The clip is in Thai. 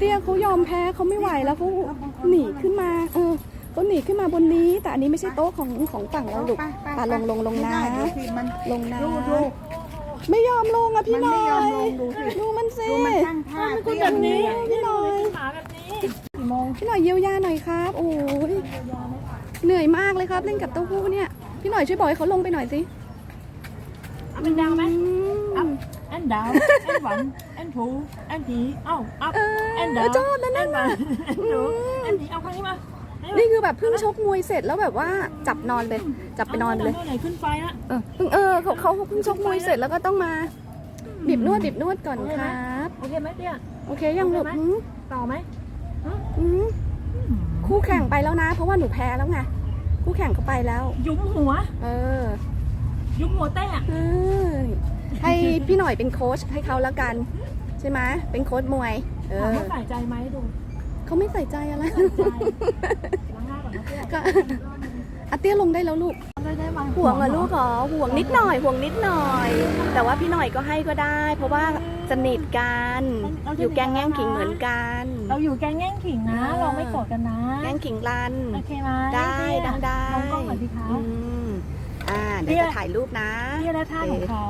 เตี้ยเขายอมแพ้เขาไม่ไหวแล้วเขาหนีขึ้นมา เออเขาหนีขึ้นมาบนนี้ แต่อันนี้ไม่ใช่โต๊ะของของฝั่งเราลูกปาลงลงลงนะไม่ได้ดูสิมันลงนะดูดูไม่ยอมลงอะพี่มันหน่ไม่อยยอมลงดูสิดูมันสิดูมันตั้งท่าเป็นคนแบบนี้พี่หน่อยขาแบบนี้กี่โมงพี่หน่อยเยียวยาหน่อยครับ โอ้ยเหนื่อยมากเลยครับเล่นกับเต้าหู้เนี่ย พี่หน่อยช่วยบอกให้เขาลงไปหน่อยสิอัพเป็นดาวไหมอืมอันดาวอันหวันอันผูอันผีเอ้าอัพเอออันดาวชอบแล้วนั่นอัน่ะอันหนูอันผีเอาข้างนี้มานี่คือแบบเพิ่งชกมวยเสร็จแล้วแบบว่าจับนอนเลยจับไปนอนเลยไหนขึ้นไฟละเออเพิ่งเออเขาเขาเพิ่งชกมวยเสร็จแล้วก็ต้องมาบีบนวดบีบนวดก่อนครับโอเคไหมเตี้ยโอเคยังหลบหืมต่อไหมหืมคู่แข่งไปแล้วนะ เพราะว่าหนูแพ้แล้วไงคู่แข่งเขาไปแล้ว ยุ้มหัว เออ ยุ้มหัวเต้อะเออให้พี่หน่อยเป็นโค้ชให้เขาแล้วกัน ใช่ไหมเป็นโค้ชมวย เอถามอว่าใส่ใจไหมดูเขาไม่ใส่ใจอะไร ใส่ใจล้างหน้าก่อนนะเตี้ยก็ อาเตี้ยลงได้แล้วลูก ได้ได้มาห่วงเหรอลูกเหรอห่วงนิดหน่อยห่วงนิดหน่อย แต่ว่าพี่หน่อยก็ให้ก็ได้ เพราะว่าสนิทกันอยู่แกงแง่งขิงเหมือนกัน เราอยู่แกงแง่งขิงนะเราไม่โกรธกันนะ แง่งขิงรัน โอเคไหมได้ดังได้มองกล้องหน่อยสิคะอืมอ่าเดี๋ยวจะถ่ายรูปนะ เตี้ยและท่าของเขา